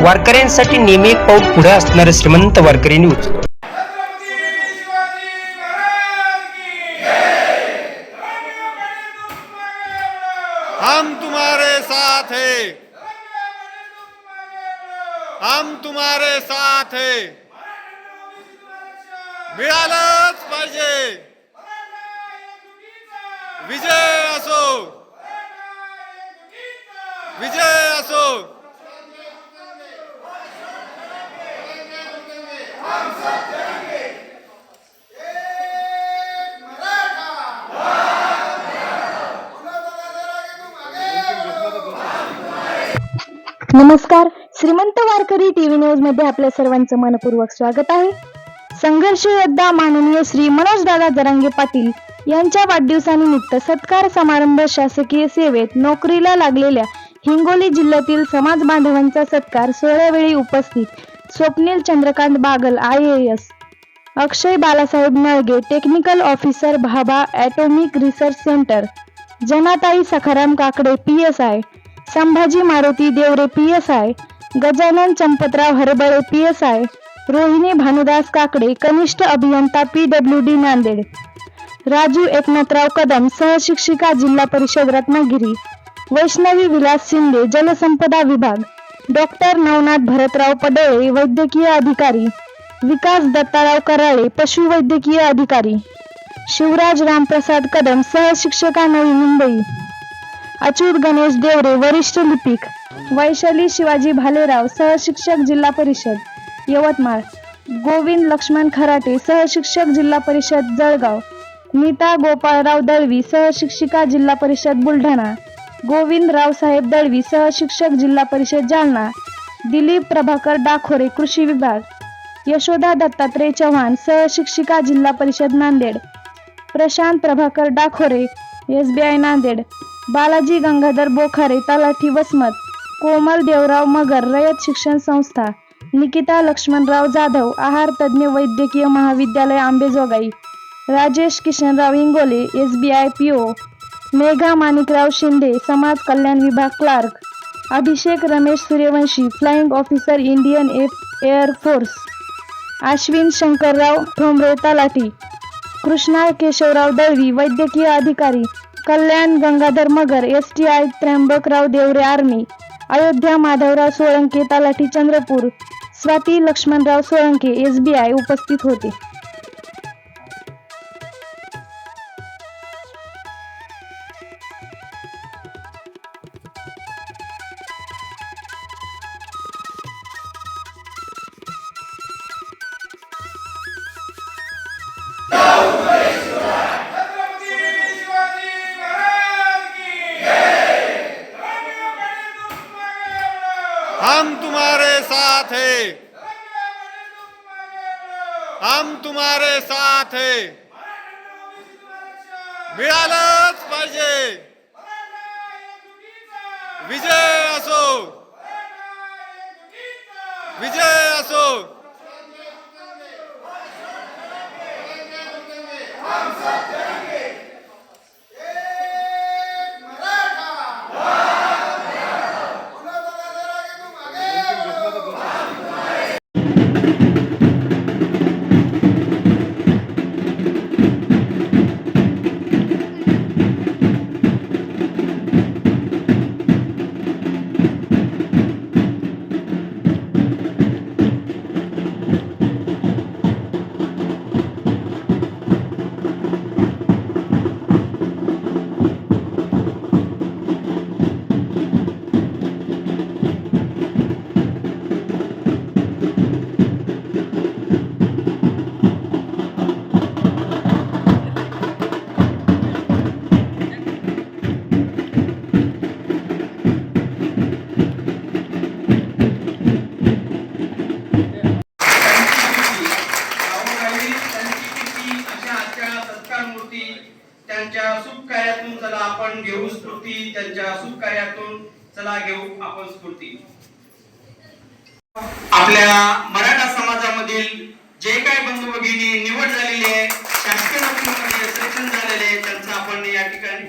वारकऱ्यांसाठी नेहमी एक पाऊल पुढे असणारे श्रीमंत वारकरी न्यूज. हम तुम्हारे साथ है। हम तुम्हारे साथ है। मिळालंच पाहिजे। विजय असो। विजय असो। नमस्कार श्रीमंत वारकरी टीव्ही न्यूजमध्ये आपल्या सर्वांचं मनपूर्वक स्वागत आहे. संघर्ष योद्धा माननीय श्री मनोज दादा जरांगे पाटील यांच्या वाढदिवसानिमित्त सत्कार समारंभ शासकीय सेवेत नोकरीला लागलेल्या हिंगोली जिल्ह्यातील समाज बांधवांचा सत्कार सोहळ्यावेळी उपस्थित Swapnil Chandrakant Bagal I A S Akshay Balasaheb Nalge technical officer Bhabha atomic research centre Janatai Sakharam Kakade P S I Sambhaji Maruti Deore P S I Gajanan Champatrao Harbale P S I Rohini Bhanudas Kakade कनिष्ठ अभियंता P W D Nanded. Raju Eknathrao Kadam सहशिक्षिका जिल्हा परिषद रत्नागिरी. वैष्णवी विलास शिंदे जलसंपदा विभाग. Doctor Navnath भरतराव पडळे वैद्यकीय अधिकारी. विकास दत्ताराव कराळे पशुवैद्यकीय अधिकारी. शिवराज रामप्रसाद कदम सहशिक्षिका नवी मुंबई. अच्युत गणेश देवरे वरिष्ठ लिपिक. वैशाली शिवाजी भालेराव सहशिक्षक जिल्हा परिषद यवतमाळ. गोविंद लक्ष्मण खराटे सहशिक्षक जिल्हा परिषद जळगाव. नीता गोपाळराव दळवी सहशिक्षिका जिल्हा परिषद बुलढाणा. गोविंद रावसाहेब दळवी सहशिक्षक जिल्हा परिषद जालना दिलीप प्रभाकर डाखोरे कृषी विभाग यशोदा दत्तात्रय चव्हाण सहशिक्षिका जिल्हा परिषद Nanded Prashant Prabhakar Dakhore S B I Nanded Balaji Gangadhar Bokhare तलाठी वसमत कोमल देवराव मगर रयत शिक्षण संस्था निकिता लक्ष्मणराव जाधव आहार तज्ज्ञ वैद्यकीय महाविद्यालय Ambejogai Rajesh Kishanrao Ingole S B I P O Megha Manikrao Shinde समाज कल्याण विभाग clerk. Abhishek Ramesh Suryavanshi flying officer Indian air force air force. Shankarrao Thombre तलाठी कृष्णा केशवराव दळवी वैद्यकीय अधिकारी. Kalyan Gangadhar Magar S T I Trimbakrao Deore army. Ayodhya Madhavrao Solanke तलाठी Chandrapur. Swati Laxmanrao Solanke S B I उपस्थित होते. साथ है। हम तुम्हारे साथ है। मिळालंच पाहिजे विजय असो विजय असो राहुल सत्कार त्यांच्या शुभ कार्यातून चला आपण घेऊ स्फूर्ती त्यांच्या शुभ कार्यातून चला घेऊ आपण स्फूर्ती आपल्या मराठा समाजामधील जे काही बंधू भगिनी निवड झालेली आहे शासकीय नोकरीमध्ये सिलेक्शन झालेले आहे त्यांचं आपण या ठिकाणी